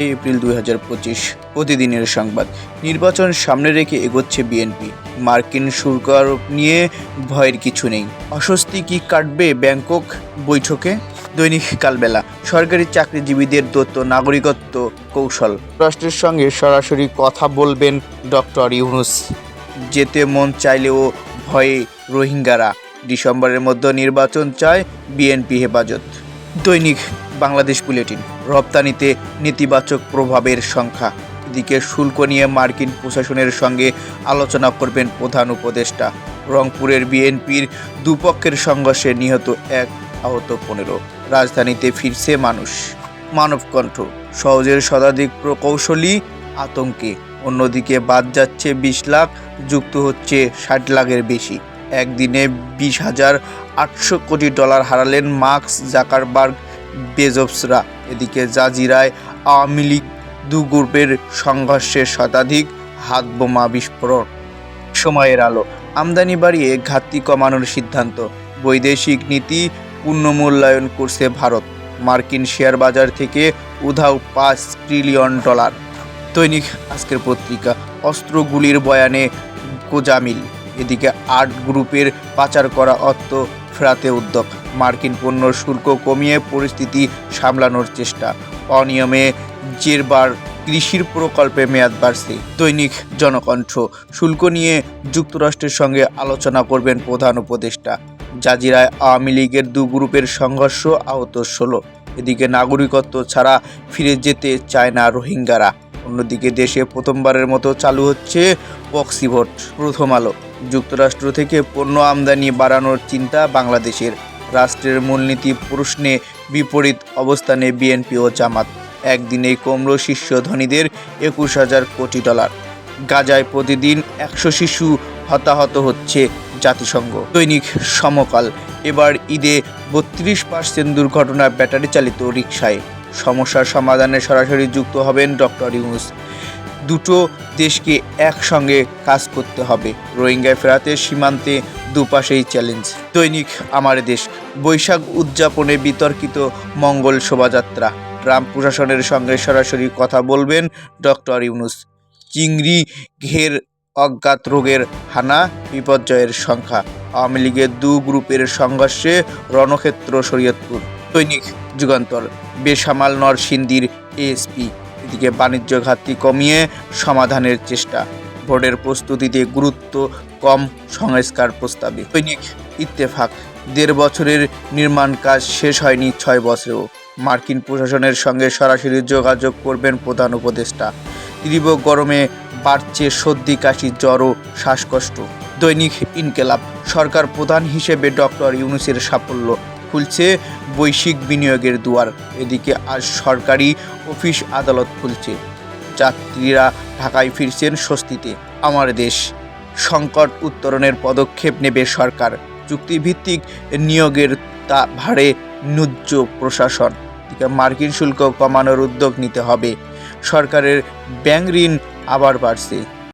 April দুই হাজার পঁচিশ প্রতিদিনের সংবাদ। নির্বাচন সামনে রেখে এগোচ্ছে বিএনপি। মার্কিন শুল্ক আরোপ নিয়ে ভয়ের কিছু নেই। অস্বস্তি কি কাটবে ব্যাংকক বৈঠকে? দৈনিক কালবেলা, সরকারি চাকরিজীবীদের দত্ত নাগরিকত্ব কৌশল। রাষ্ট্রের সঙ্গে সরাসরি কথা বলবেন ডক্টর ইউনুস। যেতে মন চাইলেও ভয়ে রোহিঙ্গারা। ডিসেম্বরের মধ্যে নির্বাচন চায় বিএনপি হেফাজত। দৈনিক বাংলাদেশ বুলেটিন, রপ্তানিতে নেতিবাচক প্রভাবের সংখ্যা। এদিকে শুল্ক নিয়ে মার্কিন প্রশাসনের সঙ্গে আলোচনা করবেন প্রধান উপদেষ্টা। রংপুরের বিএনপির দুপক্ষের সংঘর্ষে নিহত এক আহত পনেরো। রাজধানীতে ফিরছে মানুষ। মানবকণ্ঠ, সহজের শতাধিক প্রকৌশলী আতঙ্কে। অন্যদিকে বাদ যাচ্ছে বিশ লাখ, যুক্ত হচ্ছে ষাট লাখের বেশি। একদিনে বিশ হাজার আটশো কোটি ডলার হারালেন মার্কস জাকারবার্গ। বেজবসরা এদিকে জাজিরায় আওয়ামী লীগ দু গ্রুপের সংঘর্ষে শতাধিক হাত বোমা বিস্ফোরণ। সময়ের আলো, আমদানি বাড়িয়ে ঘাটতি কমানোর সিদ্ধান্ত। বৈদেশিক নীতি পুনর্মূল্যায়ন করছে ভারত। মার্কিন শেয়ার বাজার থেকে উধাও পাঁচ ট্রিলিয়ন ডলার। দৈনিক আজকের পত্রিকা, অস্ত্রগুলির বয়ানে গোজামিল। এদিকে আট গ্রুপের পাচার করা অর্থ ফেরাতে উদ্যোগ। মার্কিন পণ্য শুল্ক কমিয়ে পরিস্থিতি সামলানোর চেষ্টা। অনিয়মে জেরবার কৃষির প্রকল্পে মেয়াদ বাড়ছে। দৈনিক জনকণ্ঠ, শুল্ক নিয়ে যুক্তরাষ্ট্রের সঙ্গে আলোচনা করবেন প্রধান উপদেষ্টা। জাজিরায় আওয়ামী লীগের দু গ্রুপের সংঘর্ষ আহত ষোলো। এদিকে নাগরিকত্ব ছাড়া ফিরে যেতে চায় না রোহিঙ্গারা। অন্যদিকে দেশে প্রথমবারের মতো চালু হচ্ছে পক্সি ভোট প্রথম আলো। যুক্তরাষ্ট্র থেকে পণ্য আমদানি বাড়ানোর চিন্তা বাংলাদেশের। রাষ্ট্রের মূলনীতি প্রশ্নে বিপরীত অবস্থানে বিএনপি ও জামাত। একদিনেই কমল শীর্ষ ধনীদের একুশ হাজার কোটি ডলার। গাজায় প্রতিদিন একশো শিশু হতাহত হচ্ছে জাতিসংঘ। দৈনিক সমকাল, এবার ঈদে বত্রিশ পার্সেন্ট দুর্ঘটনা ব্যাটারি চালিত রিকশায়। সমস্যার সমাধানে সরাসরি যুক্ত হবেন ডক্টর ইউনুস। দুটো দেশকে একসঙ্গে কাজ করতে হবে। রোহিঙ্গায় ফেরাতে সীমান্তে দুপাশেই চ্যালেঞ্জ। দৈনিক আমার দেশ, বৈশাখ উদযাপনে বিতর্কিত মঙ্গল শোভাযাত্রা। ট্রাম্প প্রশাসনের সঙ্গে সরাসরি কথা বলবেন ডক্টর ইউনুস। চিংড়ি ঘের অজ্ঞাত রোগের হানা, বিপর্যয়ের সংখ্যা। আওয়ামী লীগের দু গ্রুপের সংঘর্ষে রণক্ষেত্র শরীয়তপুর। দৈনিক যুগান্তর, বেসামাল নরসিংদীর এএসপি এদিকে বাণিজ্য ঘাটতি কমিয়ে সমাধানের চেষ্টা। ভোটের প্রস্তুতিতে গুরুত্ব কম সংস্কার প্রস্তাবে। দৈনিক ইত্তেফাক, দেড় বছরের নির্মাণ কাজ শেষ হয়নি ছয় বছরেও। মার্কিন প্রশাসনের সঙ্গে সরাসরি যোগাযোগ করবেন প্রধান উপদেষ্টা। তীব্র গরমে বাড়ছে সর্দি, কাশি, জ্বর ও শ্বাসকষ্ট। দৈনিক ইনকেলাব, সরকার প্রধান হিসেবে ডক্টর ইউনুসের সাফল্য খুলছে বৈশ্বিক বিনিয়োগের দুয়ার। এদিকে আজ সরকারি অফিস আদালত খুলছে। যাত্রীরা ঢাকায় ফিরছেন স্বস্তিতে। আমার দেশ, সংকট উত্তরণের পদক্ষেপ নেবে সরকার। চুক্তিভিত্তিক নিয়োগের তা ভারে ন্যূজ্য প্রশাসন। মার্কিন শুল্ক কমানোর উদ্যোগ নিতে হবে। সরকারের ব্যাংক ঋণ আবার বাড়ছে।